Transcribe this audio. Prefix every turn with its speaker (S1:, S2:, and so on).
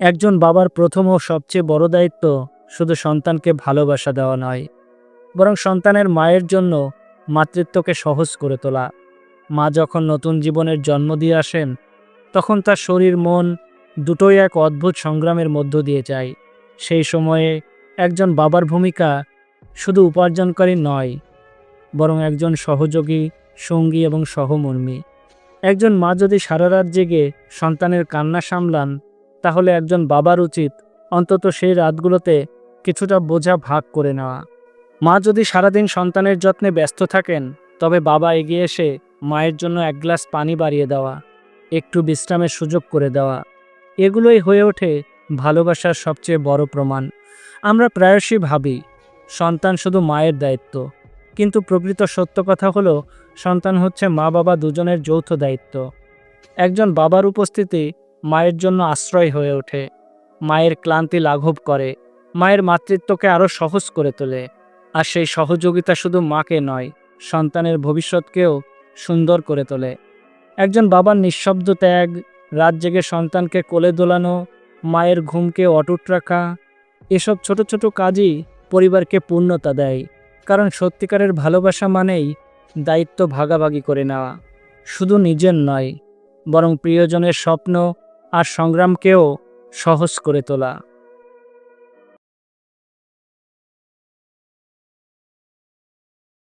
S1: একজন বাবার প্রথম ও সবচেয়ে বড় দায়িত্ব শুধু সন্তানকে ভালোবাসা দেওয়া নয়, বরং সন্তানের মায়ের জন্য মাতৃত্বকে সহজ করে তোলা। মা যখন নতুন জীবনের জন্ম দিয়ে আসেন, তখন তার শরীর, মন দুটোই এক অদ্ভুত সংগ্রামের মধ্য দিয়ে যায়। সেই সময়ে একজন বাবার ভূমিকা শুধু উপার্জনকারী নয়, বরং একজন সহযোগী, সঙ্গী এবং সহমর্মী। একজন মা যদি সারা রাত জেগে সন্তানের কান্না সামলান তাহলে একজন বাবার উচিত অন্তত সেই রাতগুলোতে কিছুটা বোঝা ভাগ করে নেওয়া। মা যদি সারাদিন সন্তানের যত্নে ব্যস্ত থাকেন, তবে বাবা এগিয়ে এসে মায়ের জন্য এক গ্লাস পানি বাড়িয়ে দেওয়া, একটু বিশ্রামের সুযোগ করে দেওয়া, এগুলোই হয়ে ওঠে ভালোবাসার সবচেয়ে বড় প্রমাণ। আমরা প্রায়শই ভাবি, সন্তান শুধু মায়ের দায়িত্ব, কিন্তু প্রকৃত সত্য কথা হলো, সন্তান হচ্ছে মা বাবা দুজনের যৌথ দায়িত্ব। একজন বাবার উপস্থিতি মায়ের জন্য আশ্রয় হয়ে ওঠে। মায়ের ক্লান্তি লাঘব করে। মায়ের মাতৃত্বকে আরও সহজ করে তোলে। আর সেই সহযোগিতা শুধু মাকে নয়, সন্তানের ভবিষ্যৎকেও সুন্দর করে তোলে। একজন বাবার নিঃশব্দ ত্যাগ, রাত জেগে সন্তানকে কোলে দোলানো, মায়ের ঘুমকে অটুট রাখা, এসব ছোট ছোট কাজই পরিবারকে পূর্ণতা দেয়। কারণ সত্যিকারের ভালোবাসা মানেই দায়িত্ব ভাগাভাগি করে নেওয়া। শুধু নিজের নয়, বরং প্রিয়জনের স্বপ্ন আর সংগ্রামকেও সহজ করে তোলা।